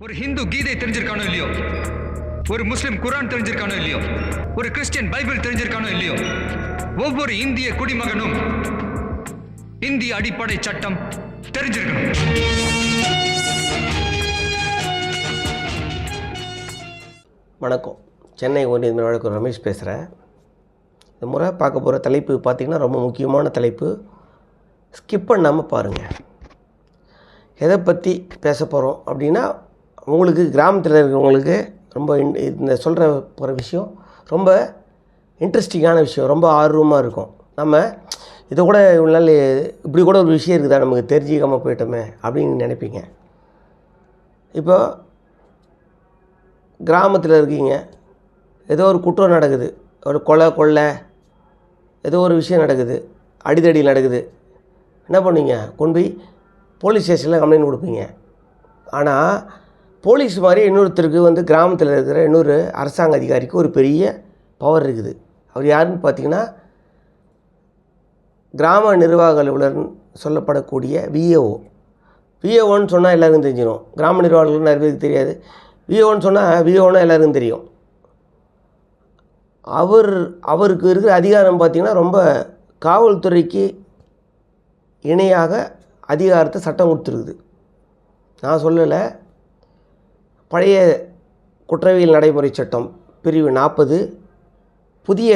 ஒரு ஹிந்து கீதை தெரிஞ்சிருக்கானோ இல்லையோ? ஒரு முஸ்லிம் குரான் தெரிஞ்சிருக்கானோ இல்லையோ? ஒரு கிறிஸ்டியன் பைபிள் தெரிஞ்சிருக்கானோ இல்லையோ? ஒவ்வொரு இந்திய குடிமகனும் இந்திய அடிப்படை சட்டம் தெரிஞ்சிருக்கணும். வணக்கம். சென்னை ஒன்றிய வழக்கு ரமேஷ் பேசுகிறேன் இந்த முறை பார்க்க போகிற தலைப்பு பார்த்திங்கன்னா ரொம்ப முக்கியமான தலைப்பு. ஸ்கிப் பண்ணாமல் பாருங்கள் எதை பற்றி பேச போகிறோம் அப்படின்னா உங்களுக்கு கிராமத்தில் இருக்கிறவங்களுக்கு ரொம்ப இன்- இந்த சொல்கிற போகிற விஷயம் ரொம்ப இன்ட்ரெஸ்டிங்கான விஷயம். ரொம்ப ஆர்வமாக இருக்கும். நம்ம இதை கூட இவ்வளோ நாள் இப்படி கூட ஒரு விஷயம் இருக்குதா? நமக்கு தெரிஞ்சிக்காமல் போயிட்டோமே அப்படின்னு நினைப்பீங்க. இப்போ கிராமத்தில் இருக்கீங்க. ஏதோ ஒரு குற்றம் நடக்குது. ஒரு கொலை கொள்ளை ஏதோ ஒரு விஷயம் நடக்குது. அடிதடி நடக்குது. என்ன பண்ணுவீங்க? கொண்டு போய் போலீஸ் ஸ்டேஷனில் கம்ப்ளைண்ட் கொடுப்பீங்க. ஆனால் போலீஸ் மாதிரி இன்னொருத்தருக்கு வந்து கிராமத்தில் இருக்கிற இன்னொரு அரசாங்க அதிகாரிக்கு ஒரு பெரிய பவர் இருக்குது. அவர் யாருன்னு பார்த்தீங்கன்னா கிராம நிர்வாக அலுவலர்னு சொல்லப்படக்கூடிய விஏஓ விஏஓன்னு சொன்னால் எல்லாருக்கும் தெரிஞ்சிடும் கிராம நிர்வாகிகள் நிறைய பேருக்கு தெரியாது. விஏஓன்னு சொன்னால் விஏஓன்னா எல்லாருக்கும் தெரியும். அவர் அவருக்கு இருக்கிற அதிகாரம் பார்த்திங்கன்னா ரொம்ப காவல்துறைக்கு இணையாக அதிகாரத்தை சட்டம் கொடுத்துருக்குது. நான் சொல்லலை. பழைய குற்றவியல் நடைமுறை சட்டம் பிரிவு நாற்பது புதிய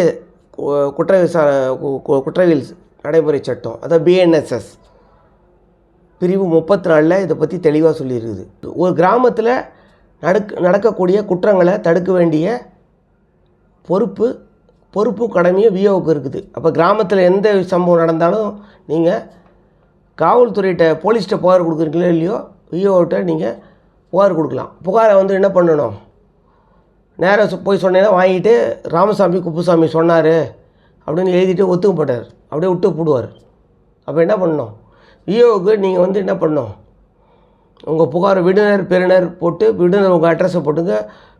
குற்ற விசா கு- குற்றவியல் நடைமுறை சட்டம் அதாவது பிஎன்எஸ்எஸ் பிரிவு முப்பத்தி நாலில் இதை பற்றி தெளிவாக சொல்லியிருக்குது. ஒரு கிராமத்தில் நடக் நடக்கக்கூடிய குற்றங்களை தடுக்க வேண்டிய பொறுப்பு பொறுப்பு கடமையும் விஓவுக்கு இருக்குது. அப்போ கிராமத்தில் எந்த சம்பவம் நடந்தாலும் நீங்கள் காவல்துறையிட்ட போலீஸ்கிட்ட புகார் கொடுக்குறீங்களோ இல்லையோ விஓகிட்ட நீங்கள் புகார் கொடுக்கலாம். புகாரை வந்து என்ன பண்ணணும்? நேராக போய் சொன்னீங்கன்னா வாங்கிட்டு ராமசாமி குப்புசாமி சொன்னார் அப்படின்னு எழுதிட்டு ஒத்துக்க போட்டார் அப்படியே விட்டு போடுவார். அப்போ என்ன பண்ணணும்? விஓவுக்கு நீங்கள் வந்து என்ன பண்ணணும்? உங்கள் புகார் விடுனர் பெறுநர் போட்டு விடுனர் உங்கள் அட்ரஸை போட்டுங்க.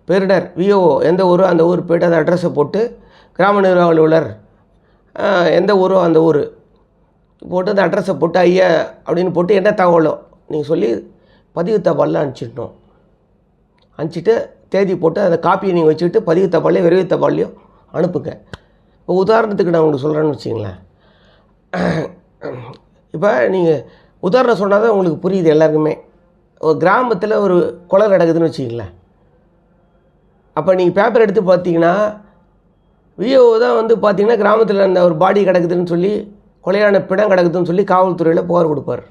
பெறுநர் விஓ எந்த ஊரோ அந்த ஊர் போய்ட்டு அந்த அட்ரஸை போட்டு கிராம நிர்வாக அலுவலர் எந்த ஊரோ அந்த ஊர் போட்டு அந்த அட்ரஸை போட்டு ஐயா அப்படின்னு போட்டு என்ன தகவலோ நீங்கள் சொல்லி பதிவு தபாலில் அனுப்பிச்சிட்டோம். அனுப்பிச்சிட்டு தேதி போட்டு அந்த காப்பியை நீங்கள் வச்சுக்கிட்டு பதிவு தபாலையும் விரைவு தபாலையும் அனுப்புங்க. இப்போ உதாரணத்துக்கு நான் உங்களுக்கு சொல்கிறேன்னு வச்சிங்களேன் இப்போ நீங்கள் உதாரணம் சொன்னால் தான் உங்களுக்கு புரியுது எல்லாருக்குமே. ஒரு கிராமத்தில் ஒரு குளம் நடக்குதுன்னு வச்சிங்களேன் அப்போ நீங்கள் பேப்பர் எடுத்து பார்த்தீங்கன்னா விஓ தான் வந்து பார்த்தீங்கன்னா கிராமத்தில் அந்த ஒரு பாடி கிடக்குதுன்னு சொல்லி கொலையான பிணம் கிடக்குதுன்னு சொல்லி காவல்துறையில் புகார் கொடுப்பார்.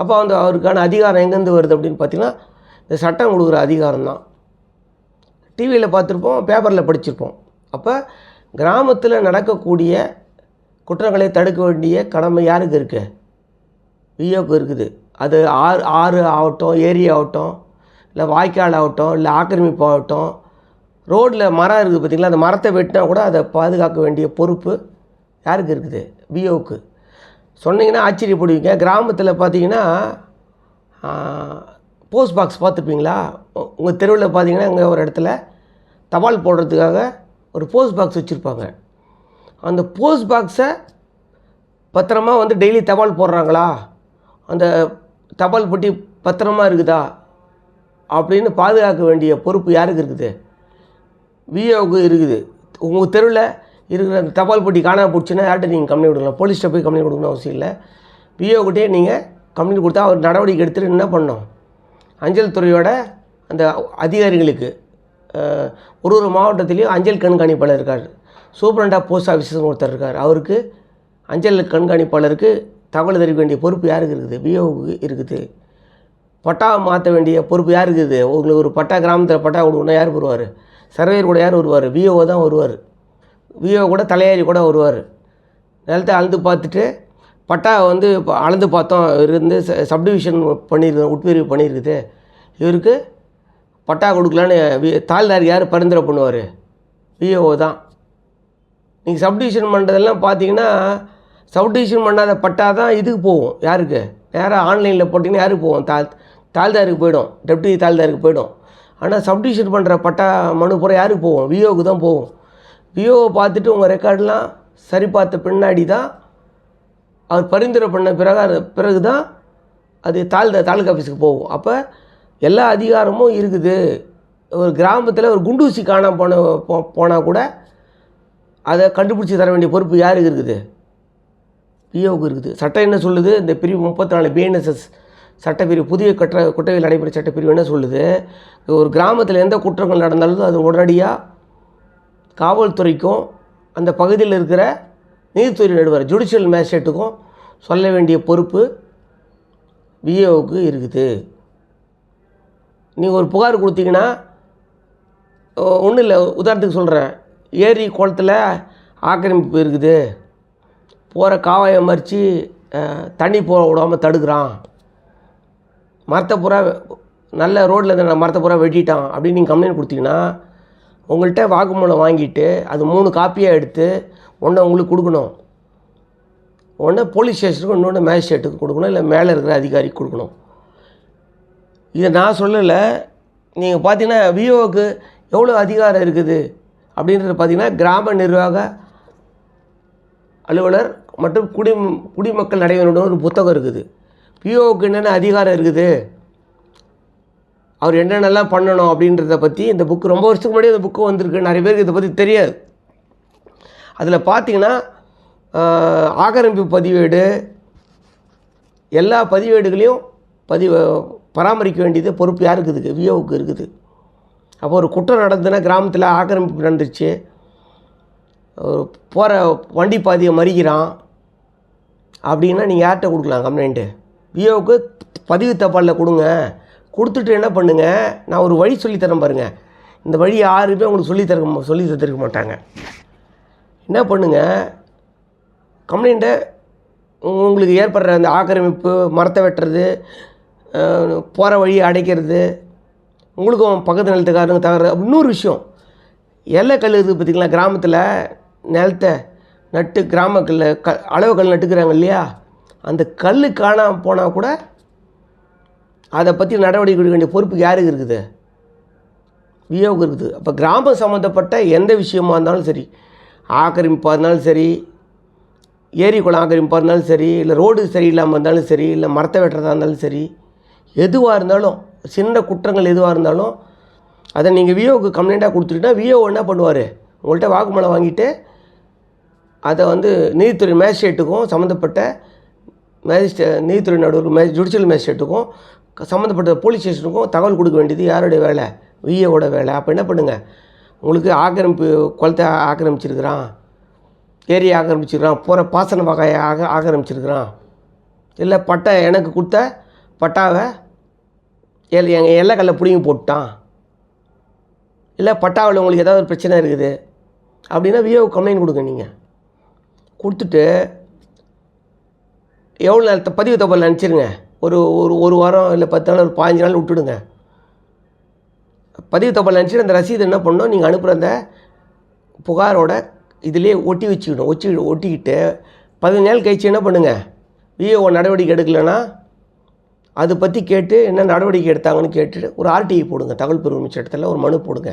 அப்போ வந்து அவருக்கான அதிகாரம் எங்கேருந்து வருது அப்படின்னு பார்த்தீங்கன்னா இந்த சட்டம் கொடுக்குற அதிகாரம் தான் டிவியில் பார்த்துருப்போம் பேப்பரில் படிச்சிருப்போம். அப்போ கிராமத்தில் நடக்கக்கூடிய குற்றங்களை தடுக்க வேண்டிய கடமை யாருக்கு இருக்குது விஓக்கு இருக்குது. அது ஆறு ஆறு ஆகட்டும் ஏரி ஆகட்டும் இல்லை வாய்க்கால் ஆகட்டும் இல்லை ஆக்கிரமிப்பு ஆகட்டும் ரோட்டில் மரம் இருக்குது பார்த்தீங்களா? அந்த மரத்தை வெட்டினா கூட அதை பாதுகாக்க வேண்டிய பொறுப்பு யாருக்கு இருக்குது? விஓக்கு சொன்னீங்கன்னா ஆச்சரியப்படுவீங்க. கிராமத்தில் பார்த்தீங்கன்னா போஸ்ட் பாக்ஸ் பார்த்துருப்பீங்களா? உங்கள் தெருவில் பார்த்தீங்கன்னா இங்கே ஒரு இடத்துல தபால் போடுறதுக்காக ஒரு போஸ்ட் பாக்ஸ் வச்சுருப்பாங்க. அந்த போஸ்ட் பாக்ஸை பத்திரமா வந்து டெய்லி தபால் போடுறாங்களா? அந்த தபால் பெட்டி பத்திரமா இருக்குதா? அப்படின்னு பாதுகாக்க வேண்டிய பொறுப்பு யாருக்கு இருக்குது? விஓவுக்கு இருக்குது. உங்கள் தெருவில் இருக்கிற அந்த தபால் பெட்டி காணாம போச்சுன்னா யார்கிட்ட நீங்கள் கம்ப்ளைண்ட் கொடுக்கலாம்? போலீஸ்கிட்ட போய் கம்ப்ளைண்ட் கொடுக்கணும் அவசியம் இல்லை. விஓக்கிட்டே நீங்கள் கம்ப்ளைண்ட் கொடுத்தா அவர் நடவடிக்கை எடுத்துட்டு என்ன பண்ணணும்? அஞ்சல் துறையோட அந்த அதிகாரிகளுக்கு ஒரு ஒரு மாவட்டத்திலையும் அஞ்சல் கண்காணிப்பாளர் இருக்கார். சூப்பரண்டாக போஸ்ட் ஆஃபீஸர்னு ஒருத்தர் இருக்கார். அவருக்கு அஞ்சல் கண்காணிப்பாளருக்கு தகவல் தெரிவிக்க வேண்டிய பொறுப்பு யாருக்கு இருக்குது? பிஓவுக்கு இருக்குது. பட்டா மாற்ற வேண்டிய பொறுப்பு யாருக்கு இருக்குது? உங்களுக்கு ஒரு பட்டா கிராமத்தில் பட்டா கொடுக்கணும் யார் வருவார்? சர்வேயர் கூட யார் வருவார்? பிஓ தான் வருவார். விஓ கூட தலையாரி கூட வருவார். நிலத்தை அளந்து பார்த்துட்டு பட்டா வந்து இப்போ அளந்து பார்த்தோம். இவர் சப்டிவிஷன் பண்ணியிருக்கோம் உட்பிரிவு பண்ணியிருக்குது இவருக்கு பட்டா கொடுக்கலான்னு வி- தாழ்தார் யார்? பரிந்துரை பண்ணுவார். விஓ தான். நீங்கள் சப்டிவிஷன் பண்ணுறதெல்லாம் பார்த்தீங்கன்னா சப்டிவிஷன் பண்ணாத பட்டா தான் இதுக்கு போகும் யாருக்கு? நேராக ஆன்லைனில் போட்டிங்கன்னா யாருக்கு போகும்? தாழ் தாழ்தாருக்கு போயிடும். டெப்டி தாழ்தாருக்கு போயிடும். ஆனால் சப்டிவிஷன் பண்ணுற பட்டா மனு பூரா யாருக்கு போகும்? விஓவுக்கு தான் போகும். விஓவை பார்த்துட்டு உங்கள் ரெக்கார்டெலாம் சரி பார்த்த பின்னாடி தான் அவர் பரிந்துரை பண்ண பிறகு பிறகு தான் அது தாழ்ந்த தாலுக்கா ஆஃபீஸுக்கு போகும். அப்போ எல்லா அதிகாரமும் இருக்குது. ஒரு கிராமத்தில் ஒரு குண்டூசி காணாம போன போ போனால் கூட அதை கண்டுபிடிச்சி தர வேண்டிய பொறுப்பு யாருக்கு இருக்குது? பிஓவுக்கு இருக்குது. சட்டம் என்ன சொல்லுது? இந்த பிரிவு முப்பத்தி நாலு பிஎன்எஸ்எஸ் சட்டப்பிரிவு புதிய கட்ட குற்றவியல் நடைமுறை சட்டப்பிரிவு என்ன சொல்லுது? ஒரு கிராமத்தில் எந்த குற்றங்கள் நடந்தாலும் அது உடனடியாக காவல்துறைக்கும் அந்த பகுதியில் இருக்கிற நீதித்துறை நடுவர் ஜுடிஷியல் மேஜிஸ்ட்ரேட்டுக்கும் சொல்ல வேண்டிய பொறுப்பு விஏஓவுக்கு இருக்குது. நீங்கள் ஒரு புகார் கொடுத்தீங்கன்னா ஒன்றும் இல்லை உதாரணத்துக்கு சொல்கிறேன் ஏரி குளத்தில் ஆக்கிரமிப்பு இருக்குது. போகிற காவாயை மறித்து தண்ணி போக விடாமல் தடுக்கிறான். மரத்தை பூரா நல்ல ரோட்டில் இருந்த மரத்தை பூரா வெட்டிட்டான் அப்படின்னு நீங்கள் கம்ப்ளைண்ட் கொடுத்தீங்கன்னா உங்கள்கிட்ட வாக்குமூலம் வாங்கிட்டு அது மூணு காப்பியாக எடுத்து ஒன்று உங்களுக்கு கொடுக்கணும். ஒன்று போலீஸ் ஸ்டேஷனுக்கு இன்னொன்று மேஜிஸ்ட்ரேட்டுக்கு கொடுக்கணும் இல்லை மேலே இருக்கிற அதிகாரிக்கு கொடுக்கணும். இதை நான் சொல்லலை. நீங்கள் பார்த்தீங்கன்னா விஓக்கு எவ்வளோ அதிகாரம் இருக்குது அப்படின்றது பார்த்தீங்கன்னா கிராம நிர்வாக அலுவலர் மற்றும் குடி குடிமக்கள் நடைமுறையோட ஒரு புத்தகம் இருக்குது. பிஓவுக்கு என்னென்ன அதிகாரம் இருக்குது? அவர் என்னென்னலாம் பண்ணணும் அப்படின்றத பற்றி இந்த புக்கு ரொம்ப வருஷத்துக்கு முன்னாடி அந்த புக்கு வந்திருக்கு. நிறைய பேருக்கு இதை பற்றி தெரியாது. அதில் பார்த்தீங்கன்னா ஆக்கிரமிப்பு பதிவேடு எல்லா பதிவேடுகளையும் பதிவு பராமரிக்க வேண்டியது பொறுப்பு யாருக்கு இருக்குது? விஓவுக்கு இருக்குது. அப்போ ஒரு குற்றம் நடந்ததுன்னா கிராமத்தில் ஆக்கிரமிப்பு நடந்துச்சு போகிற வண்டி பாதியை மறிக்கிறான் அப்படின்னா நீங்கள் யார்கிட்ட கொடுக்கலாம் கம்ப்ளைண்ட்டு விஓவுக்கு பதிவு தபாலில் கொடுங்க. கொடுத்துட்டு என்ன பண்ணுங்க? நான் ஒரு வழி சொல்லித்தரேன் பாருங்கள் இந்த வழி யாருமே உங்களுக்கு சொல்லி தர சொல்லி தந்திருக்க மாட்டாங்க. என்ன பண்ணுங்க? கம்ப்ளைண்ட்டை உங்களுக்கு ஏற்படுற அந்த ஆக்கிரமிப்பு மரத்தை வெட்டுறது போகிற வழியை அடைக்கிறது உங்களுக்கும் பக்கத்து நிலத்துக்காரங்க தகர இன்னொரு விஷயம். எல்லைக்கல் இருக்குது பார்த்திங்களா? கிராமத்தில் நிலத்தை நட்டு கிராம க அளவு கல் நட்டுக்கிறாங்க இல்லையா? அந்த கல் காணாமல் போனால் கூட அதை பற்றி நடவடிக்கை எடுக்க வேண்டிய பொறுப்பு யாருக்கு இருக்குது? விஓவுக்கு இருக்குது. அப்போ கிராமம் சம்மந்தப்பட்ட எந்த விஷயமா இருந்தாலும் சரி ஆக்கிரமிப்பாக இருந்தாலும் சரி ஏரி குளம் ஆக்கிரமிப்பாக இருந்தாலும் சரி இல்லை ரோடு சரியில்லாமல் இருந்தாலும் சரி இல்லை மரத்தை வெட்டுறதா இருந்தாலும் சரி எதுவாக இருந்தாலும் சின்ன குற்றங்கள் எதுவாக இருந்தாலும் அதை நீங்கள் விஓவுக்கு கம்ப்ளைண்ட்டாக கொடுத்துட்டீங்கன்னா விஓ என்ன பண்ணுவார்? உங்கள்கிட்ட வாக்குமூலம் வாங்கிட்டு அதை வந்து நீதித்துறை மேஜிஸ்ட்ரேட்டுக்கும் சம்மந்தப்பட்ட மேஜிஸ்ட்ரே நீதித்துறை நடுவர் மே ஜுடிஷியல் மேஜிஸ்ட்ரேட்டுக்கும் சம்மந்தப்பட்ட போலீஸ் ஸ்டேஷனுக்கும் தகவல் கொடுக்க வேண்டியது யாருடைய வேலை? விஏவோட வேலை. அப்போ என்ன பண்ணுங்கள் உங்களுக்கு ஆக்கிரமிப்பு குளத்தை ஆக்கிரமிச்சிருக்கிறான். ஏரியை ஆக்கிரமிச்சிருக்கிறான். போகிற பாசன வகையை ஆக ஆக்கிரமிச்சிருக்கிறான். இல்லை பட்டா எனக்கு கொடுத்த பட்டாவை எல் எங்கள் எல்லைக்கல்ல பிடிங்கி போட்டான் இல்லை பட்டாவில் உங்களுக்கு ஏதாவது ஒரு பிரச்சனை இருக்குது. அப்படின்னா விஓ கம்ப்ளைண்ட் கொடுங்க நீங்கள் கொடுத்துட்டு எவ்வளோ நேரத்தை பதிவு தபால் நினச்சிருங்க ஒரு ஒரு ஒரு வாரம் இல்லை பத்து நாள் ஒரு பாஞ்சு நாள் விட்டுடுங்க. பதிவு தபால் நினச்சிட்டு அந்த ரசீது என்ன பண்ணணும்? நீங்கள் அனுப்புகிற அந்த புகாரோட இதிலே ஒட்டி வச்சுக்கணும். ஒச்சி ஒட்டிக்கிட்டு பதினஞ்சு நாள் கழிச்சு என்ன பண்ணுங்கள் விஏஓ நடவடிக்கை எடுக்கலைன்னா அதை பற்றி கேட்டு என்ன நடவடிக்கை எடுத்தாங்கன்னு கேட்டுட்டு ஒரு ஆர்டிஐ போடுங்க. தகவல் பெருமை சட்டத்தில் ஒரு மனு போடுங்க.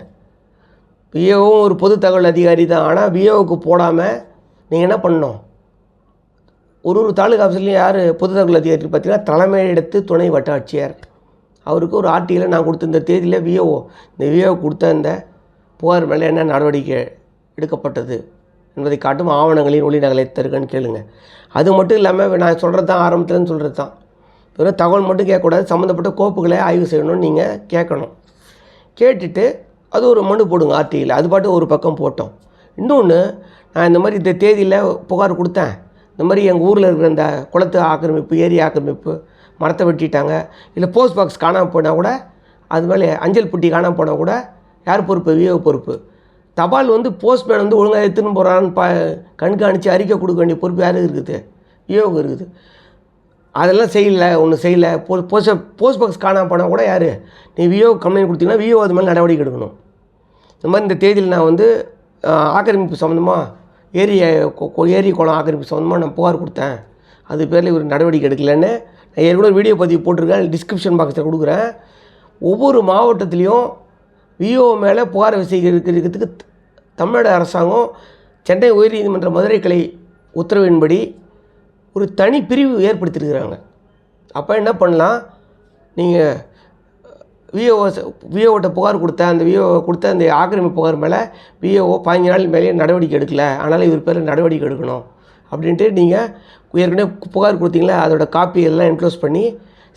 விஏஓவும் ஒரு பொது தகவல் அதிகாரி தான். ஆனால் விஓவுக்கு போடாமல் நீங்கள் என்ன பண்ணணும்? ஒரு ஒரு தாலுகா ஆஃபீஸ்லையும் யார் பொது தகவல் அதிகாரி பார்த்தீங்கன்னா தலைமை எடுத்து துணை வட்டாட்சியர். அவருக்கு ஒரு ஆர்டியில் நான் கொடுத்த இந்த தேதியில் விஏஓ இந்த விஓ கொடுத்த இந்த புகார் மேலே என்ன நடவடிக்கை எடுக்கப்பட்டது என்பதை காட்டும் ஆவணங்களின் ஒளி நகலை தருகன்னு கேளுங்க. அது மட்டும் இல்லாமல் நான் சொல்கிறது தான் ஆரம்பத்துலன்னு சொல்கிறது தான் வெறும் தகவல் மட்டும் கேட்கக்கூடாது சம்மந்தப்பட்ட கோப்புகளை ஆய்வு செய்யணும்னு நீங்கள் கேட்கணும். கேட்டுட்டு அது ஒரு மனு போடுங்க ஆர்டியில் அது பாட்டு ஒரு பக்கம் போட்டோம். இன்னொன்று நான் இந்த மாதிரி இந்த தேதியில் புகார் கொடுத்தேன். இந்த மாதிரி எங்கள் ஊரில் இருக்கிற இந்த குளத்து ஆக்கிரமிப்பு ஏரி ஆக்கிரமிப்பு மரத்தை வெட்டிட்டாங்க. இல்லை போஸ்ட் பாக்ஸ் காணாமல் போனால் கூட அது மேலே அஞ்சல் புட்டி காணாமல் போனால் கூட யார் பொறுப்பு? விஏஓ பொறுப்பு. தபால் வந்து போஸ்ட்மேன் வந்து ஒழுங்காக எடுத்துன்னு போகிறான்னு பா கண்காணித்து அறிக்கை கொடுக்க வேண்டிய பொறுப்பு யாருக்கு இருக்குது? விஓவுக்கு இருக்குது. அதெல்லாம் செய்யல ஒன்று செய்யலை. போ போஸ்ட் போஸ்ட் பாக்ஸ் காணாமல் போனால் கூட யார்? நீ விஓ கம்ப்ளைண்ட் கொடுத்தீங்கன்னா விஓ அது மேலே நடவடிக்கை எடுக்கணும். இந்த மாதிரி இந்த தேதியில் நான் வந்து ஆக்கிரமிப்பு சம்மந்தமாக ஏரி ஏரி குளம் ஆக்கிரமிப்பு சம்மந்தமாக நான் புகார் கொடுத்தேன். அது பேரில் இவர் நடவடிக்கை எடுக்கலைன்னு நான் ஏற்கனவே வீடியோ பதிவு போட்டிருக்கேன். டிஸ்கிரிப்ஷன் பாக்ஸில் கொடுக்குறேன். ஒவ்வொரு மாவட்டத்துலேயும் விஓ மேலே புகார் விசாரிக்கிறதுக்கு தமிழ்நாடு அரசாங்கம் சென்னை உயர்நீதிமன்ற மதுரை கிளை உத்தரவின்படி ஒரு தனி பிரிவு ஏற்படுத்தியிருக்கிறாங்க. அப்போ என்ன பண்ணலாம்? நீங்கள் விஓ விஓட்ட புகார் கொடுத்த அந்த விஓ கொடுத்த அந்த ஆக்கிரமிப்பு புகார் மேலே விஓஓ பதினஞ்சு நாள் மேலேயே நடவடிக்கை எடுக்கல. அதனால் இவர் பேரில் நடவடிக்கை எடுக்கணும். அப்படின்ட்டு நீங்கள் ஏற்கனவே புகார் கொடுத்தீங்களா அதோட காப்பி எல்லாம் என்க்ளோஸ் பண்ணி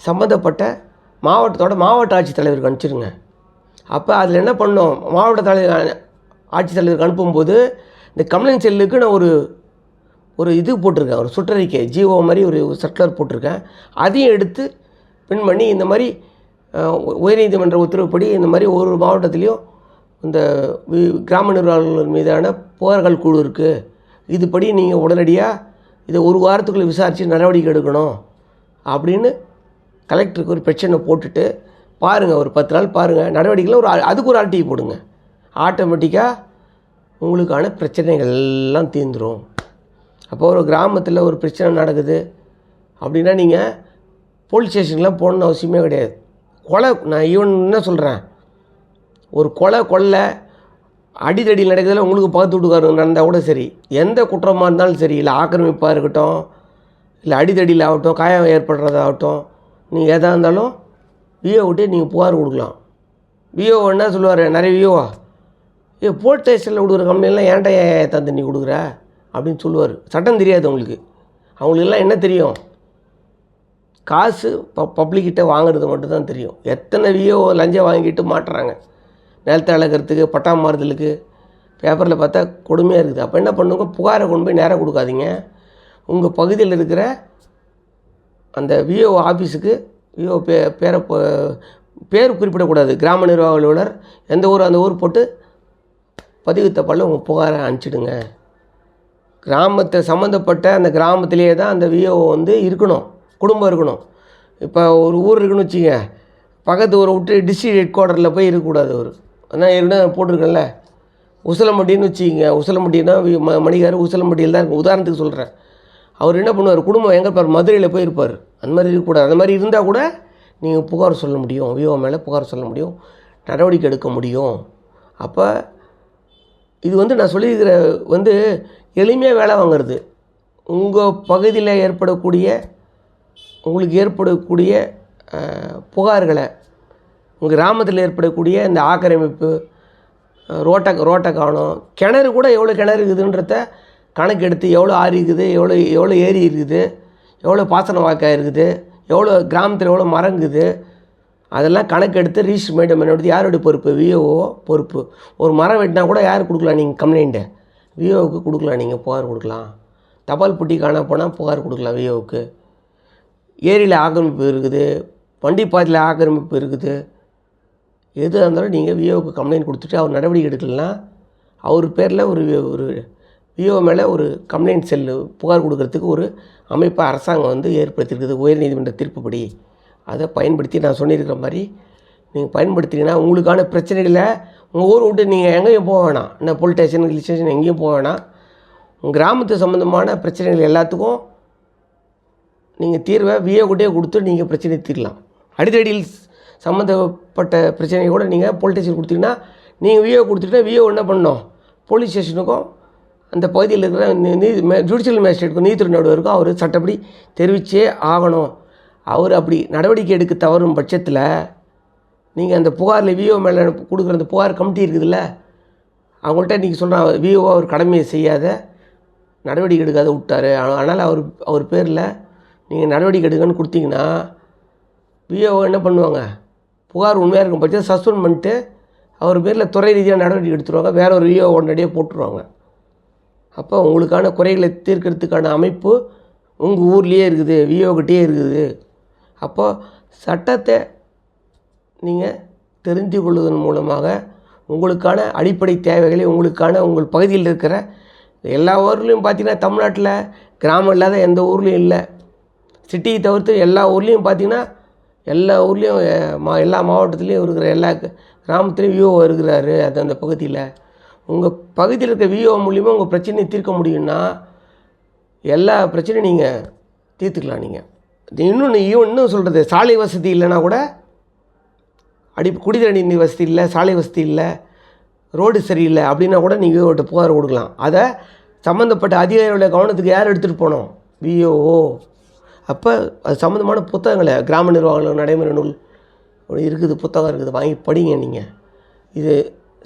சம்மந்தப்பட்ட மாவட்டத்தோட மாவட்ட ஆட்சித்தலைவருக்கு அனுப்பிச்சிருங்க. அப்போ அதில் என்ன பண்ணோம்? மாவட்ட தலைவர் ஆட்சித்தலைவருக்கு அனுப்பும்போது இந்த கம்ப்ளைண்ட் செல்லுக்கு நான் ஒரு ஒரு இது போட்டிருக்கேன். ஒரு சுற்றறிக்கை ஜிஓ மாதிரி ஒரு சர்க்குலர் போட்டிருக்கேன். அதையும் எடுத்து பின் பண்ணி இந்த மாதிரி உயர்நீதிமன்ற உத்தரவுப்படி இந்த மாதிரி ஒரு மாவட்டத்துலேயும் இந்த வி- கிராம நிர்வாகிகள் மீதான புகார்கள் குழு இருக்குது இதுபடி நீங்கள் உடனடியாக இதை ஒரு வாரத்துக்குள்ளே விசாரித்து நடவடிக்கை எடுக்கணும் அப்படின்னு கலெக்டருக்கு ஒரு பிரச்சனை போட்டுட்டு பாருங்கள் ஒரு பத்து நாள் பாருங்கள் நடவடிக்கையில் ஒரு ஆ- அதுக்கு ஒரு ஆர்டிஐ போடுங்க. ஆட்டோமேட்டிக்காக உங்களுக்கான பிரச்சனைகள் எல்லாம் தீர்ந்துடும் அப்போ ஒரு கிராமத்தில் ஒரு பிரச்சனை நடக்குது அப்படின்னா நீங்கள் போலீஸ் ஸ்டேஷன்லாம் போகணுன்னு அவசியமே கிடையாது. கொலை நான் ஈவன் என்ன சொல்கிறேன் ஒரு கொலை கொள்ளை அடித்தடியில் நடக்கிறதுல உங்களுக்கு பக்கத்து வீட்டுக்காரங்க நடந்தால் கூட சரி எந்த குற்றமாக இருந்தாலும் சரி இல்லை ஆக்கிரமிப்பாக இருக்கட்டும் இல்லை அடிதடியில் ஆகட்டும் காயம் ஏற்படுறதாகட்டும் நீங்கள் எதாக இருந்தாலும் விஓ விட்டு நீங்கள் புகார் கொடுக்கலாம் விஓ என்ன சொல்லுவார் நிறைய விஓவா ஏ போலீஸ் ஸ்டேஷனில் கொடுக்குற கம்பெனிலாம் ஏன்டா தந்து நீ கொடுக்குற அப்படின்னு சொல்லுவார் சட்டம் தெரியாது அவங்களுக்கு அவங்களுக்கு எல்லாம் என்ன தெரியும் காசு ப பப்ளிக்கிட்ட வாங்குறது மட்டும்தான் தெரியும். எத்தனை விஓ லஞ்சம் வாங்கிட்டு மாட்டுறாங்க. நிலத்தை அளக்கிறதுக்கு பட்டா மாறுதலுக்கு பேப்பரில் பார்த்தா கொடுமையாக இருக்குது. அப்போ என்ன பண்ணுங்க? புகாரை கொண்டு போய் நேராக கொடுக்காதீங்க. உங்கள் பகுதியில் இருக்கிற அந்த விஓ ஆஃபீஸுக்கு விஓ பே பேரை பேர் குறிப்பிடக்கூடாது. கிராம நிர்வாக அலுவலர் எந்த ஊர் அந்த ஊர் போட்டு பதிவு தப்பால் உங்கள் புகாரை அனுப்பிச்சிடுங்க. கிராமத்தை சம்மந்தப்பட்ட அந்த கிராமத்திலேயே தான் அந்த விஓ வந்து இருக்கணும். குடும்பம் இருக்கணும். இப்போ ஒரு ஊர் இருக்குன்னு வச்சுங்க பக்கத்து ஊரை விட்டு டிஸ்ட்ரிக்ட் ஹெட் குவார்ட்டரில் போய் இருக்கக்கூடாது அவர். அதான் ஏற்கனவே போட்டிருக்கேன்ல. உசிலம்பட்டின்னு வச்சுக்கிங்க உசிலம்பட்டினா ம மணிகார் உசிலம்பட்டியில் தான் இருக்கும். உதாரணத்துக்கு சொல்கிறேன் அவர் என்ன பண்ணுவார்? குடும்பம் எங்கே இருப்பார்? மதுரையில் போய் இருப்பார். அந்த மாதிரி இருக்கக்கூடாது. அந்த மாதிரி இருந்தால் கூட நீங்கள் புகார் சொல்ல முடியும். விஓ மேலே புகார் சொல்ல முடியும். நடவடிக்கை எடுக்க முடியும். அப்போ இது வந்து நான் சொல்லியிருக்கிற வந்து எளிமையாக வேலை வாங்குறது. உங்கள் பகுதியில் ஏற்படக்கூடிய உங்களுக்கு ஏற்படக்கூடிய புகார்களை உங்கள் கிராமத்தில் ஏற்படக்கூடிய இந்த ஆக்கிரமிப்பு ரோட்டை ரோட்டை காணும் கிணறு கூட எவ்வளோ கிணறு இருக்குதுன்றத கணக்கெடுத்து எவ்வளோ ஆறு இருக்குது எவ்வளோ எவ்வளோ ஏரி இருக்குது எவ்வளோ பாசன வாக்காக இருக்குது எவ்வளோ கிராமத்தில் எவ்வளோ மரம் இருக்குது அதெல்லாம் கணக்கெடுத்து ரிஜிஸ்டர் ரீச் பண்ணி எடுத்து யாருடைய பொறுப்பு விஓஓ பொறுப்பு. ஒரு மரம் வெட்டினா கூட யார் கொடுக்கலாம்? நீங்கள் கம்ப்ளைண்ட்டு விஓவுக்கு கொடுக்கலாம். நீங்கள் புகார் கொடுக்கலாம். தபால் புட்டி காண போனால் புகார் கொடுக்கலாம் விஓவுக்கு ஏரியில் ஆக்கிரமிப்பு இருக்குது வண்டி பாதையில் ஆக்கிரமிப்பு இருக்குது. எது இருந்தாலும் நீங்கள் விஓவுக்கு கம்ப்ளைண்ட் கொடுத்துட்டு அவர் நடவடிக்கை எடுக்கலனா அவர் பேரில் ஒரு ஒரு விஓ மேலே ஒரு கம்ப்ளைண்ட் செல்லு புகார் கொடுக்கறதுக்கு ஒரு அமைப்பை அரசாங்கம் வந்து ஏற்படுத்தியிருக்குது உயர்நீதிமன்ற தீர்ப்புப்படி. அதை பயன்படுத்தி நான் சொல்லியிருக்கிற மாதிரி நீங்கள் பயன்படுத்தினீங்கன்னா உங்களுக்கான பிரச்சனைகளை உங்கள் ஊர் விட்டு நீங்கள் எங்கேயும் போக வேணாம். என்ன போலீஸ் ஸ்டேஷன் ஹில் ஸ்டேஷன் எங்கேயும் போக வேணாம். உங்கள் கிராமத்து சம்மந்தமான பிரச்சனைகள் எல்லாத்துக்கும் நீங்கள் தீர்வை விஏ கூட்டே கொடுத்து நீங்கள் பிரச்சனையை தீரலாம். அடிதடியில் சம்மந்தப்பட்ட பிரச்சனையை கூட நீங்கள் போலீஸ் ஸ்டேஷன் கொடுத்தீங்கன்னா நீங்கள் விஓ கொடுத்துட்டா விஓ என்ன பண்ணணும்? போலீஸ் ஸ்டேஷனுக்கும் அந்த பகுதியில் இருக்கிற நீதி மே ஜுடிஷியல் மேஜிஸ்ட்ரேட்டுக்கும் நீதித்துறை நடுவருக்கும் அவர் சட்டப்படி தெரிவித்தே ஆகணும். அவர் அப்படி நடவடிக்கை எடுக்க தவறும் பட்சத்தில் நீங்கள் அந்த புகாரில் விஓ மேலே கொடுக்குற அந்த புகார் கமிட்டி இருக்குதுல்ல அவங்கள்ட்ட நீங்கள் சொல்கிற விஓ அவர் கடமையை செய்யாத நடவடிக்கை எடுக்காத விட்டார். அதனால் அவர் அவர் பேரில் நீங்கள் நடவடிக்கை எடுக்கன்னு கொடுத்தீங்கன்னா விஓ என்ன பண்ணுவாங்க? புகார் உண்மையாக இருக்கும் பட்சம் சஸ்பெண்ட் பண்ணிட்டு அவர் பேரில் துறை ரீதியாக நடவடிக்கை எடுத்துருவாங்க. வேற ஒரு விஓ உடனடியாக போட்டுருவாங்க. அப்போ உங்களுக்கான குறைகளை தீர்க்கறதுக்கான அமைப்பு உங்கள் ஊர்லேயே இருக்குது விஓகிட்டே இருக்குது. அப்போது சட்டத்தை நீங்கள் தெரிந்து கொள்வதன் மூலமாக உங்களுக்கான அடிப்படை தேவைகளை உங்களுக்கான உங்கள் பகுதியில் இருக்கிற எல்லா ஊர்லேயும் பார்த்தீங்கன்னா தமிழ்நாட்டில் கிராமம் இல்லாத எந்த ஊர்லேயும் இல்லை. சிட்டியை தவிர்த்து எல்லா ஊர்லேயும் பார்த்தீங்கன்னா எல்லா ஊர்லேயும் மா எல்லா மாவட்டத்துலேயும் இருக்கிற எல்லா கிராமத்துலேயும் விஓ இருக்கிறாரு அது அந்த பகுதியில். உங்கள் பகுதியில் இருக்க விஓ மூலிமா உங்கள் பிரச்சனையை தீர்க்க முடியும்னா எல்லா பிரச்சனையும் நீங்கள் தீர்த்துக்கலாம் நீங்கள் இன்னொன்று இன்னும் சொல்கிறது சாலை வசதி இல்லைன்னா கூட அடி குடிநீர் நீர் வசதி இல்லை சாலை வசதி இல்லை ரோடு சரியில்லை அப்படின்னா கூட நீங்கள் விஓட்ட புகார் கொடுக்கலாம். அதை சம்மந்தப்பட்ட அதிகாரிகளுடைய கவனத்துக்கு யார் எடுத்துகிட்டு போனோம்? விஓஓ அப்போ அது சம்மந்தமான புத்தகங்களை கிராம நிர்வாகங்கள் நடைமுறை நூல் இருக்குது புத்தகம் இருக்குது வாங்கி படிங்க நீங்கள் இது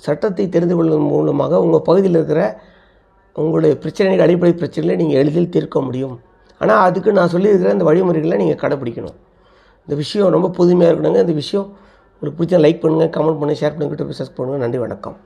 சட்டத்தை தெரிந்து கொள்வதன் மூலமாக உங்கள் பகுதியில் இருக்கிற உங்களுடைய பிரச்சனைகள் அடிப்படை பிரச்சனைகளை நீங்கள் எளிதில் தீர்க்க முடியும். ஆனால் அதுக்கு நான் சொல்லியிருக்கிற இந்த வழிமுறைகளை நீங்கள் கடைப்பிடிக்கணும். இந்த விஷயம் ரொம்ப புதுமையாக இருக்கணுங்க. இந்த விஷயம் உங்களுக்கு பிடிச்சா லைக் பண்ணுங்கள் கமெண்ட் பண்ணுங்கள் ஷேர் பண்ணுங்கள் கிட்ட சப்ஸ்கிரைப் பண்ணுங்கள் நன்றி வணக்கம்.